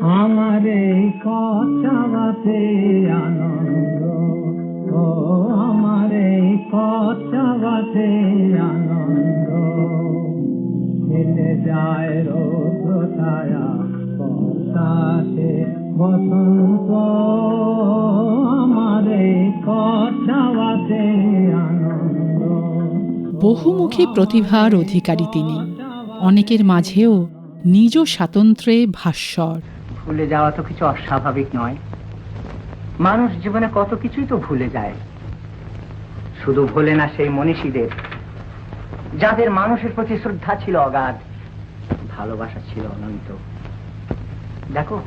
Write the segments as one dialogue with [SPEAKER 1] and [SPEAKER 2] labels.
[SPEAKER 1] আমার এই কথাতে আনন্দ। ও, আমার এই কথাতে আনন্দ। মিলে যায় রৌদ্র ছায়া বর্ষাতে বসন্ত। আমার এই কথাতে আনন্দ।
[SPEAKER 2] বহুমুখী প্রতিভার অধিকারী তিনি। অনেকের মাঝেও নিজ স্বাতন্ত্র্যে ভাস্বর।
[SPEAKER 3] ভুলে যাওয়া তো কিছু অস্বাভাবিক নয়। মানুষ জীবনে কত কিছুই তো ভুলে যায়। শুধু ভুলে না সেই মনীষীদের। যাদের মানুষের প্রতি শ্রদ্ধা ছিল অগাধ, ভালোবাসা ছিল অনন্ত। দেখো,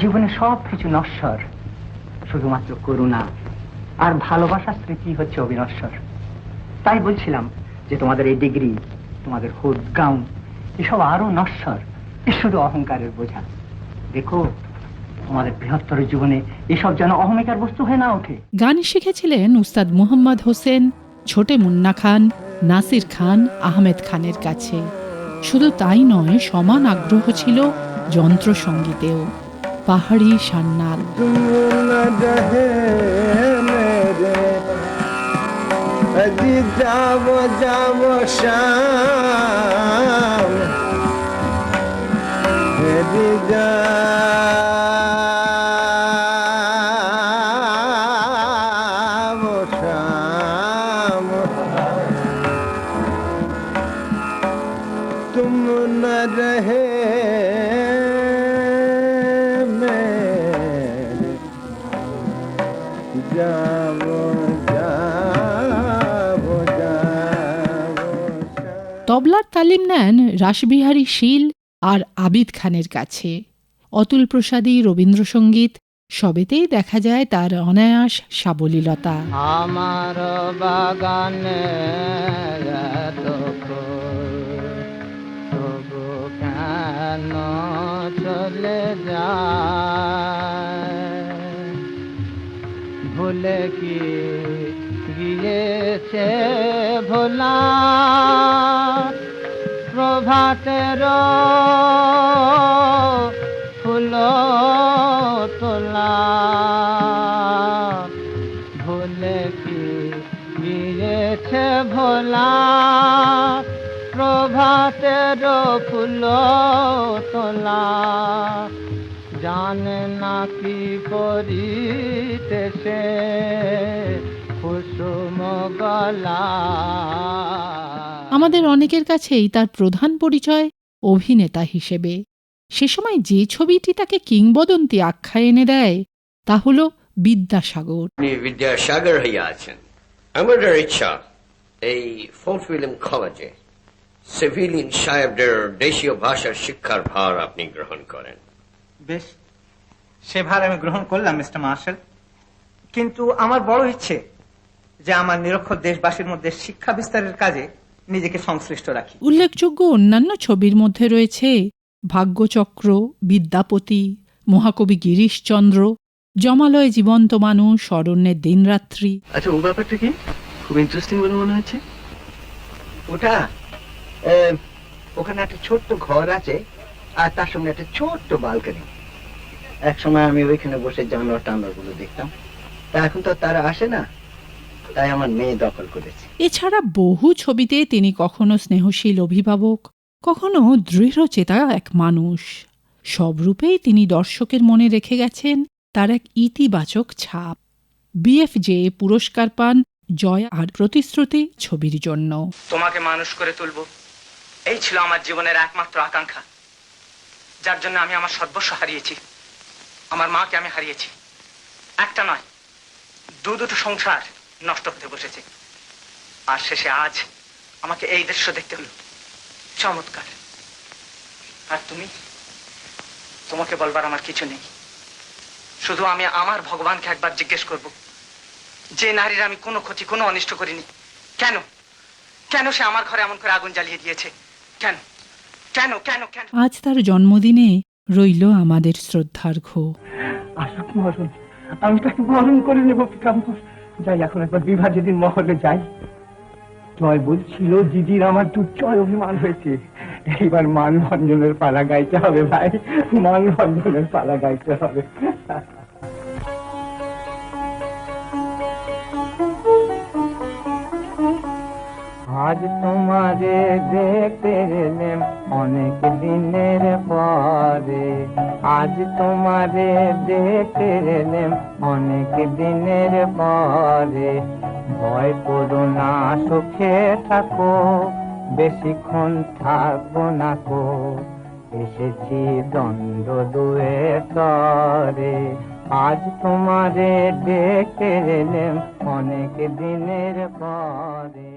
[SPEAKER 3] জীবনে সব কিছু নশ্বর, শুধুমাত্র করুণা আর ভালোবাসার স্মৃতি হচ্ছে অবিনশ্বর। তাই বলছিলাম যে তোমাদের এই ডিগ্রি, তোমাদের হুড গাউন এসব আরও নশ্বর এ শুধু অহংকারের বোঝা। দেখো তোমাদের বৃহত্তর জীবনে এসব যেন অহমিকার বস্তু হয়ে না ওঠে।
[SPEAKER 2] গান শিখেছিলেন উস্তাদ মুহাম্মদ হোসেন ছোটে মুন্না খান নাসির খান আহমেদ খানের কাছে। শুধু তাই নয় সমান আগ্রহ ছিল যন্ত্রসঙ্গীতেও পাহাড়ি সান্নাল।
[SPEAKER 1] যাব যাব
[SPEAKER 2] তবলার তালিম নেন রাসবিহারী শীল আর আবিদ খানের কাছে। অতুল প্রসাদী রবীন্দ্রসঙ্গীত, সবেতেই দেখা যায় তার অনায়াস সাবলীলতা।
[SPEAKER 3] আমার বাগানে চলে ভুলে কি গিয়েছে ভোলা? প্রভাতের ফুল তোলা। ভুলে কি গিয়েছে ভোলা? প্রভাতের ফুল তোলা। জানে না কি করিতেছে কুসুম গলা।
[SPEAKER 2] আমাদের অনেকের কাছেই তার প্রধান পরিচয় অভিনেতা হিসেবে। সে সময় যে ছবিটি তাকে কিংবদন্তি আখ্যা এনে দেয় তা হল বিদ্যাসাগর।
[SPEAKER 4] আপনি বিদ্যাসাগর হইয়া আছেন। আমাদের ইচ্ছা এই ফোর্ট উইলিয়াম কলেজে সিভিলিয়ান সাহেবদের দেশীয় ভাষার শিক্ষার ভার আপনি গ্রহণ করেন।
[SPEAKER 5] বেশ সে ভার আমি গ্রহণ করলাম মিস্টার মার্শাল। কিন্তু আমার বড় ইচ্ছে যে আমার নিরক্ষর দেশবাসীর মধ্যে শিক্ষা বিস্তারের কাজে নিজেকে সংশ্লিষ্ট রাখি।
[SPEAKER 2] উল্লেখযোগ্য অন্যান্য ছবির মধ্যে রয়েছে ভাগ্যচক্র বিদ্যাপতি মহাকবি গিরিশচন্দ্র জমালয় জীবন্ত মানুষ অরণ্যের দিনরাত্রি।
[SPEAKER 6] আচ্ছা ও ব্যাপারটা কি? খুব ইন্টারেস্টিং বলে মনে হচ্ছে।
[SPEAKER 3] ওটা ওখানে একটা ছোট্ট ঘর আছে আর তার সঙ্গে একটা ছোট্ট বালকনি এক সময় আমি ওইখানে বসে জানোয়ার টানোয়ারগুলো দেখতাম। তা এখন তো আর তারা আসে না। তাই আমার মেয়ে দখল করেছে।
[SPEAKER 2] এছাড়া বহু ছবিতে তিনি কখনো স্নেহশীল অভিভাবক কখনো দৃঢ়চেতা এক মানুষ। সব রূপেই তিনি দর্শকের মনে রেখে গেছেন তার এক ইতিবাচক ছাপ। বিএফজে পুরস্কার পান জয় আর প্রতিশ্রুতি ছবির জন্য।
[SPEAKER 5] তোমাকে মানুষ করে তুলব। এই ছিল আমার জীবনের একমাত্র আকাঙ্ক্ষা। যার জন্য আমি আমার সর্বস্ব হারিয়েছি। আমার মাকে আমি হারিয়েছি। একটা নয় দু দুটো সংসার। নষ্ট হতে বসেছে। আর শেষে আজ আমাকে এই দৃশ্য দেখতে হলো। চমৎকার। আর তুমি? তোমাকে বলবার আমার কিছু নেই। শুধু আমি আমার ভগবানকে একবার জিজ্ঞেস করব। যে নারীর আমি কোনো ক্ষতি কোনো অনিষ্ট করিনি। কেন? কেন সে আমার ঘরে এমন করে আগুন জ্বালিয়ে দিয়েছে? কেন? কেন কেন কেন?
[SPEAKER 2] আজ তার জন্মদিনে রইল আমাদের শ্রদ্ধার্ঘ
[SPEAKER 5] আমি তাকে বরণ করে নেব পিতাম্বর। যাই, এখন একবার বিবাহ যেদিন মহলে যাই
[SPEAKER 3] জয় বলছিল, দিদির আমার দুর্জয় অভিমান হয়েছে। এইবার মানভঞ্জনের পালা গাইতে হবে, ভাই। মানভঞ্জনের পালা গাইতে হবে। আজ তোমারে দেখতে এলেম অনেক দিনের পরে। আজ তোমারে দেখতে এলেম অনেক দিনের পরে। ভয় করো না, সুখে থাকো, বেশিক্ষণ থাকব না কো এসেছি দ্বন্দ্ব দুয়ে তরে। আজ তোমারে ডেকে এলেম অনেক দিনের পরে।